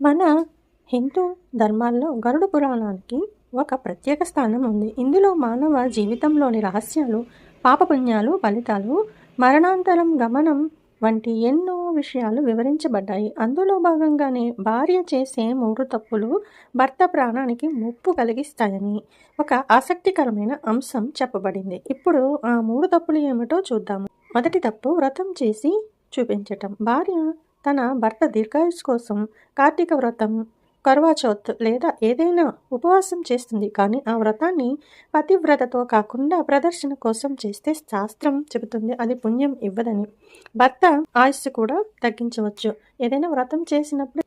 మన హిందూ ధర్మాల్లో గరుడ పురాణానికి ఒక ప్రత్యేక స్థానం ఉంది. ఇందులో మానవ జీవితంలోని రహస్యాలు పాపపుణ్యాలు ఫలితాలు మరణాంతరం గమనం వంటి ఎన్నో విషయాలు వివరించబడ్డాయి. అందులో భాగంగానే భార్య చేసే మూడు తప్పులు భర్త ప్రాణానికి ముప్పు కలిగిస్తాయని ఒక ఆసక్తికరమైన అంశం చెప్పబడింది. ఇప్పుడు ఆ మూడు తప్పులు ఏమిటో చూద్దాము. మొదటి తప్పు వ్రతం చేసి చూపించటం. భార్య తన భర్త దీర్ఘాయుస్ కోసం కార్తీక వ్రతం కరువాచౌత్ లేదా ఏదైనా ఉపవాసం చేస్తుంది. కానీ ఆ వ్రతాన్ని పతివ్రతతో కాకుండా ప్రదర్శన కోసం చేస్తే శాస్త్రం చెబుతుంది. అది పుణ్యం ఇవ్వదని. భర్త ఆయుస్సు కూడా తగ్గించవచ్చు. ఏదైనా వ్రతం చేసినప్పుడు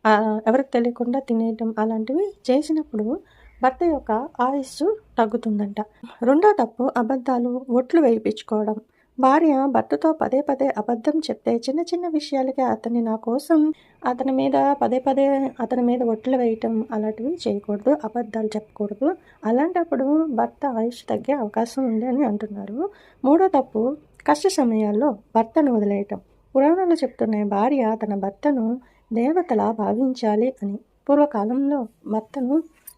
ఎవరికి తెలియకుండా తినేయటం అలాంటివి చేసినప్పుడు భర్త యొక్క ఆయుస్సు తగ్గుతుందంట. రెండో తప్పు అబద్ధాలు ఒట్లు వేయించుకోవడం. భార్య భర్తతో పదే పదే అబద్ధం చెప్తే చిన్న చిన్న విషయాలకే అతన్ని నా కోసం అతని మీద పదే పదే అతని మీద ఒట్లు వేయటం అలాంటివి చేయకూడదు అబద్ధాలు చెప్పకూడదు. అలాంటప్పుడు భర్త ఆయుష్ తగ్గే అవకాశం ఉంది అని అంటున్నారు. మూడో తప్పు కష్ట సమయాల్లో భర్తను వదిలేయటం. పురాణాలు చెప్తున్నాయి భార్య తన భర్తను దేవతలా భావించాలి అని. పూర్వకాలంలో భర్తను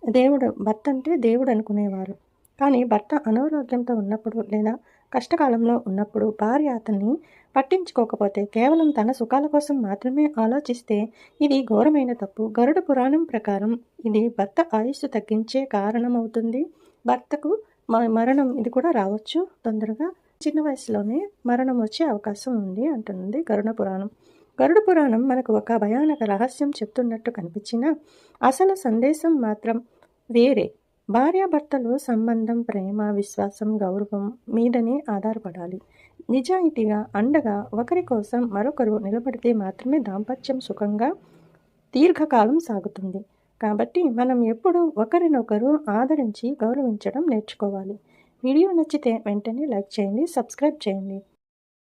దేవుడు భర్త అంటే దేవుడు అనుకునేవారు. కానీ భర్త అనారోగ్యంతో ఉన్నప్పుడు లేదా కష్టకాలంలో ఉన్నప్పుడు భార్య అతన్ని పట్టించుకోకపోతే కేవలం తన సుఖాల కోసం మాత్రమే ఆలోచిస్తే ఇది ఘోరమైన తప్పు. గరుడ పురాణం ప్రకారం ఇది భర్త ఆయుస్సు తగ్గించే కారణమవుతుంది. భర్తకు మ- మరణం ఇది కూడా రావచ్చు. తొందరగా చిన్న వయసులోనే మరణం వచ్చే అవకాశం ఉంది అంటుంది గరుడ పురాణం. గరుడ పురాణం మనకు ఒక భయానక రహస్యం చెప్తున్నట్టు కనిపించినా అసలు సందేశం మాత్రం వేరే. భార్యాభర్తలు సంబంధం ప్రేమ విశ్వాసం గౌరవం మీదనే ఆధారపడాలి. నిజాయితీగా అండగా ఒకరి కోసం మరొకరు నిలబడితే మాత్రమే దాంపత్యం సుఖంగా దీర్ఘకాలం సాగుతుంది. కాబట్టి మనం ఎప్పుడూ ఒకరినొకరు ఆదరించి గౌరవించడం నేర్చుకోవాలి. వీడియో నచ్చితే వెంటనే లైక్ చేయండి సబ్స్క్రైబ్ చేయండి.